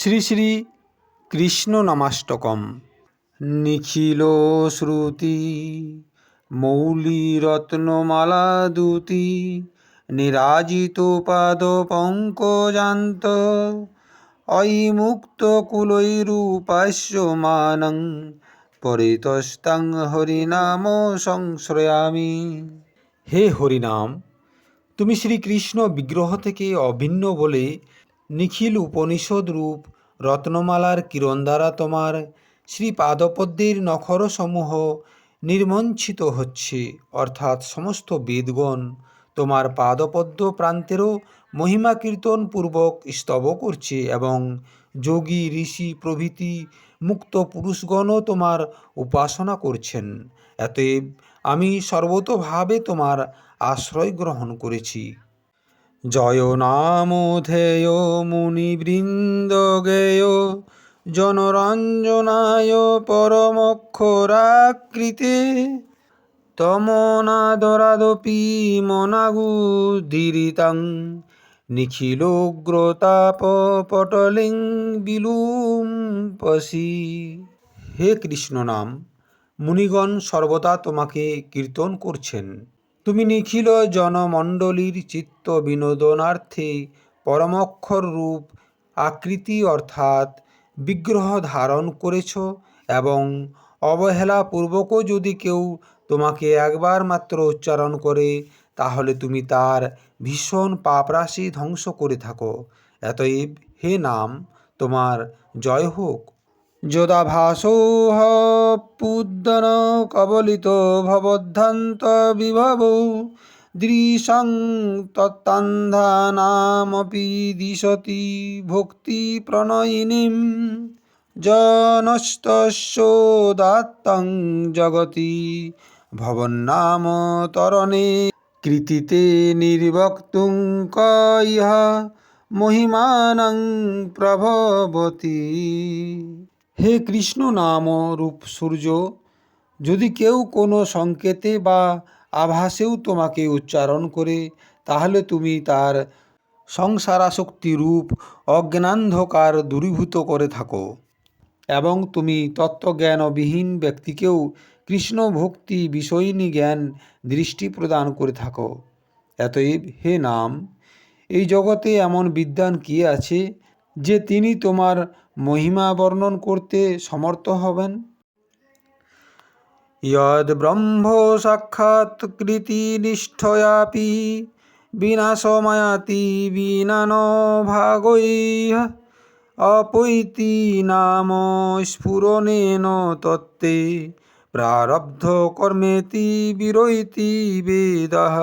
শ্রী শ্রী কৃষ্ণ নামাষ্টকম। নিখিল শ্রুতি মৌলি রত্নমালা দুতি নিরাজিত পাদ পঙ্কজান্ত অয়ি মুক্ত কুলৈরূপাস্যমানং পরিতস্তাং হরিনাম সংশ্রয়ামি। হে হরিনাম, তুমি শ্রীকৃষ্ণ বিগ্রহ থেকে অভিন্ন বলে নিখিল উপনিষদ রূপ রত্নমালার কিরণ দ্বারা তোমার শ্রী পাদপদ্মের নখরসমূহ নির্মঞ্চিত হচ্ছে। অর্থাৎ সমস্ত বেদগণ তোমার পাদপদ্ম প্রান্তেরও মহিমা কীর্তন পূর্বক স্তব করছে এবং যোগী, ঋষি, প্রভৃতি, মুক্ত পুরুষগণও তোমার উপাসনা করছেন। এতএব আমি সর্বতোভাবে তোমার আশ্রয় গ্রহণ করেছি। জয় নাম ধেয় মুনিবৃন্দ গেয়। জনরঞ্জনায় পরমক্ষরাকৃতে। তমনাদরাদপি পটলিং বিলুম্পসি হে কৃষ্ণ নাম, মুনিগণ সর্বদা তোমাকে কীর্তন করছেন। তুমি নিখিল জনমণ্ডলীর চিত্ত বিনোদনার্থে পরমক্ষর রূপ, আকৃতি অর্থাৎ বিগ্রহ ধারণ করেছ এবং অবহেলাপূর্বকও যদি কেউ তোমাকে একবার মাত্র উচ্চারণ করে, তাহলে তুমি তার ভীষণ পাপরাশি ধ্বংস করে থাকো। এতএব হে নাম, তোমার জয় হোক। যদাভাসোহ পুদ্দন কবলিত ভবদ্ধান্ত বিভব। দৃশং তত্তান্ধানামপি দিশতি ভক্তি প্রণয়িনীম। জনস্তস্যোদাত্তং জগতি ভবন্নাম তরণে। কৃতিতে নির্বক্তুং ক মহিমানং প্রভবতী। হে কৃষ্ণ নাম রূপ সূর্য, যদি কেউ কোনো সংকেতে বা আভাসেও তোমাকে উচ্চারণ করে, তাহলে তুমি তার সংসারাসক্তি রূপ অজ্ঞানান্ধকার দূরীভূত করে থাকো এবং তুমি তত্ত্বজ্ঞানবিহীন ব্যক্তিকেও কৃষ্ণ ভক্তি বিষয়িনী জ্ঞান দৃষ্টি প্রদান করে থাকো। এতএব হে নাম, এই জগতে এমন বিদ্বান কি আছে যে তিনি তোমার মহিমা বর্ণন করতে সমর্থ হবেন? যদ ব্রহ্ম সাক্ষাৎকৃতি নিষ্ঠয়াপি বিনাশমায়াতি বিনান ভাগৈহ অপৈতি নাম স্ফুরণেন তত্ত্বে প্রারব্ধ কর্মেতি বিরৈতি বেদঃ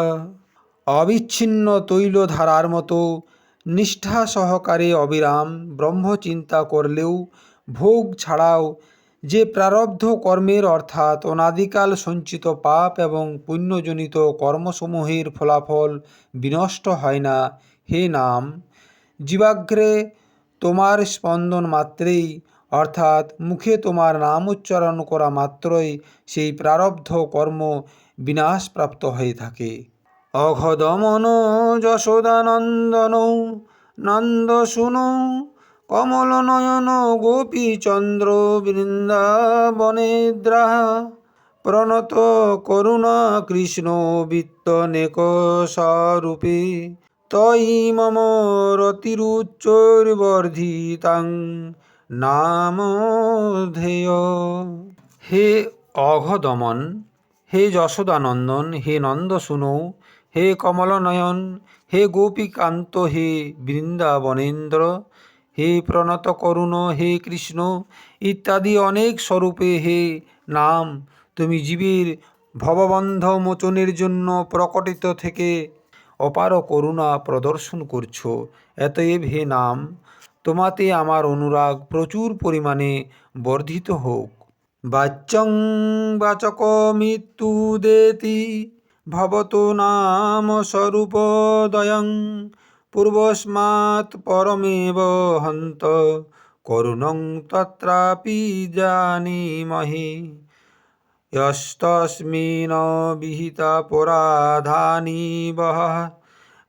অবিচ্ছিন্ন তৈলধারার মতো নিষ্ঠা সহকারে অবিরাম ব্রহ্মচিন্তা করলেও ভোগ ছাড়াও যে প্রারব্ধ কর্মের অর্থাৎ অনাদিকাল সঞ্চিত পাপ এবং পুণ্যজনিত কর্মসমূহের ফলাফল বিনষ্ট হয় না, হে নাম। জীবাগ্রে তোমার স্পন্দন মাত্রেই, অর্থাৎ মুখে তোমার নাম উচ্চারণ করা মাত্রই সেই প্রারব্ধ কর্ম বিনাশপ্রাপ্ত হয়ে থাকে। অঘদমন, যশোদানন্দন নন্দ শুনো কমল নয়ন গোপীচন্দ্র, বৃন্দাবনেদ্রাহ, প্রণত করুণা কৃষ্ণ বিত্তনেক স্বরূপে তয়ি মম রতিরুচ্চৈর্বর্ধিতাং নাম ধেয়। হে অঘদমন, হে যশোদানন্দন, হে নন্দ শুনো হে কমলনয়ন, হে গোপীকান্ত, হে বৃন্দাবনেন্দ্র, হে প্রণত করুণ, হে কৃষ্ণ, ইত্যাদি অনেক স্বরূপে হে নাম, তুমি জীবের ভববন্ধ মোচনের জন্য প্রকটিত থেকে অপার করুণা প্রদর্শন করছ। এতএব হে নাম, তোমাতে আমার অনুরাগ প্রচুর পরিমাণে বর্ধিত হোক। বাচ্যং বাচক মৃত্যুদেতি ভবতু নাম স্বরূপোদয়ং পূর্বস্মাৎ পরমেব হন্ত করুণং তত্রাপি জানীমহি ইয়স্তস্মিন বিহিতা পরাধানি বহ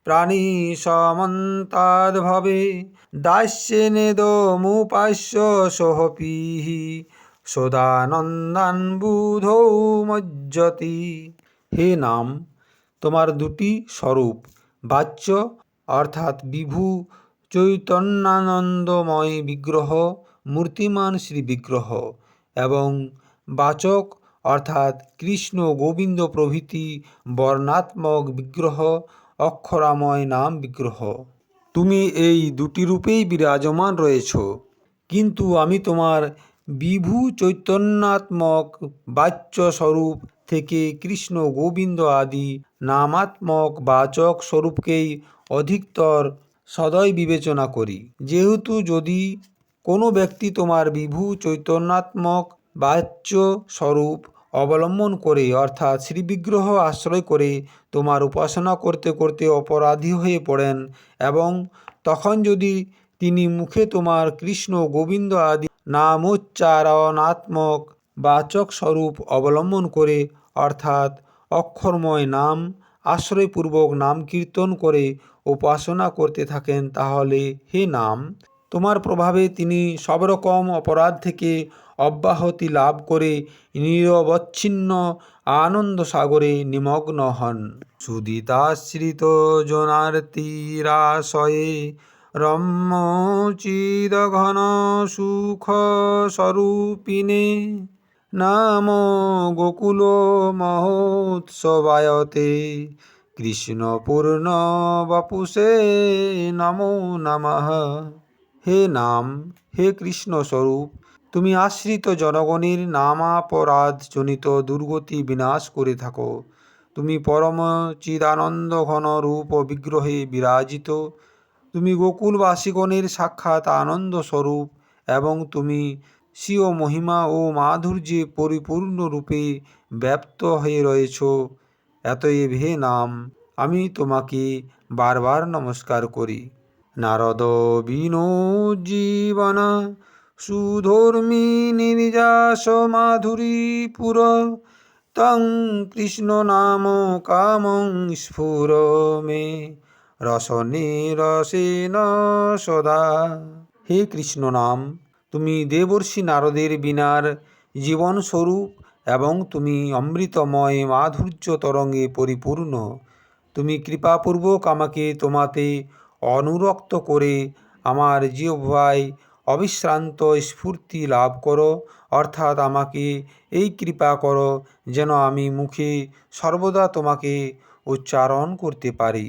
প্রাণী সমন্তাদ্ভবে দাস্যেনেদমুপাস্য সোহপিহি সদানন্দান বুধৌ মজ্জতি হে নাম, তোমার দুটি স্বরূপ, বাচ্য অর্থাৎ বিভু, চৈতন্যানন্দময় বিগ্রহ, মূর্তিমান শ্রী বিগ্রহ এবং বাচক অর্থাৎ কৃষ্ণ গোবিন্দ প্রভৃতি বর্ণাত্মক বিগ্রহ, অক্ষরাময় নাম বিগ্রহ। তুমি এই দুটি রূপেই বিরাজমান রয়েছ। কিন্তু আমি তোমার বিভু চৈতন্যাত্মক বাচ্য স্বরূপ থেকে কৃষ্ণ গোবিন্দ আদি নামাত্মক বাচক স্বরূপকেই অধিকতর সদয় বিবেচনা করি। যেহেতু যদি কোনো ব্যক্তি তোমার বিভু চৈতন্যাত্মক বাচ্য স্বরূপ অবলম্বন করে, অর্থাৎ শ্রীবিগ্রহ আশ্রয় করে তোমার উপাসনা করতে করতে অপরাধী হয়ে পড়েন এবং তখন যদি তিনি মুখে তোমার কৃষ্ণ গোবিন্দ আদি নামোচ্চারণাত্মক বাচক স্বরূপ অবলম্বন করে, অর্থাৎ অক্ষরময় নাম, আশ্রয়পূর্বক নাম কীর্তন করে উপাসনা করতে থাকেন, তাহলে হে নাম, তোমার প্রভাবে তিনি সব রকম অপরাধ থেকে অব্যাহতি লাভ করে নিরবচ্ছিন্ন আনন্দ সাগরে নিমগ্ন হন। সুদিতাশ্রিত জনার্তিরাশয়ে রম্যচিদঘন সুখ স্বরূপিণে নাম গোকুল মহোৎসবায়তে। কৃষ্ণপূর্ণ বপুষে নমো নমঃ হে নাম, হে কৃষ্ণ স্বরূপ, তুমি আশ্রিত জনগণের নামাপরাধ জনিত দুর্গতি বিনাশ করে থাকো। তুমি পরম চিদানন্দ ঘন রূপ বিগ্রহে বিরাজিত। তুমি গোকুলবাসীগণের সাক্ষাৎ আনন্দ স্বরূপ এবং তুমি স্বীয় মহিমা ও মাধুর্যে পরিপূর্ণরূপে ব্যপ্ত হয়ে রয়েছ। এতএব হে নাম, আমি তোমাকে বারবার নমস্কার করি। নারদ জীবন সুধর্মী নির্যাস মাধুরীপুর তং কৃষ্ণ নাম কামং স্ফুর মে রসনে রসেন সদা। হে কৃষ্ণ নাম তুমি দেবর্ষি নারদের বিনার জীবনস্বরূপ এবং তুমি অমৃতময় মাধুর্য তরঙ্গে পরিপূর্ণ। তুমি কৃপাপূর্বক আমাকে তোমাতে অনুরক্ত করে আমার জিহ্বায় অবিশ্রান্ত স্ফূর্তি লাভ করো, অর্থাৎ আমাকে এই কৃপা করো যেন আমি মুখে সর্বদা তোমাকে উচ্চারণ করতে পারি।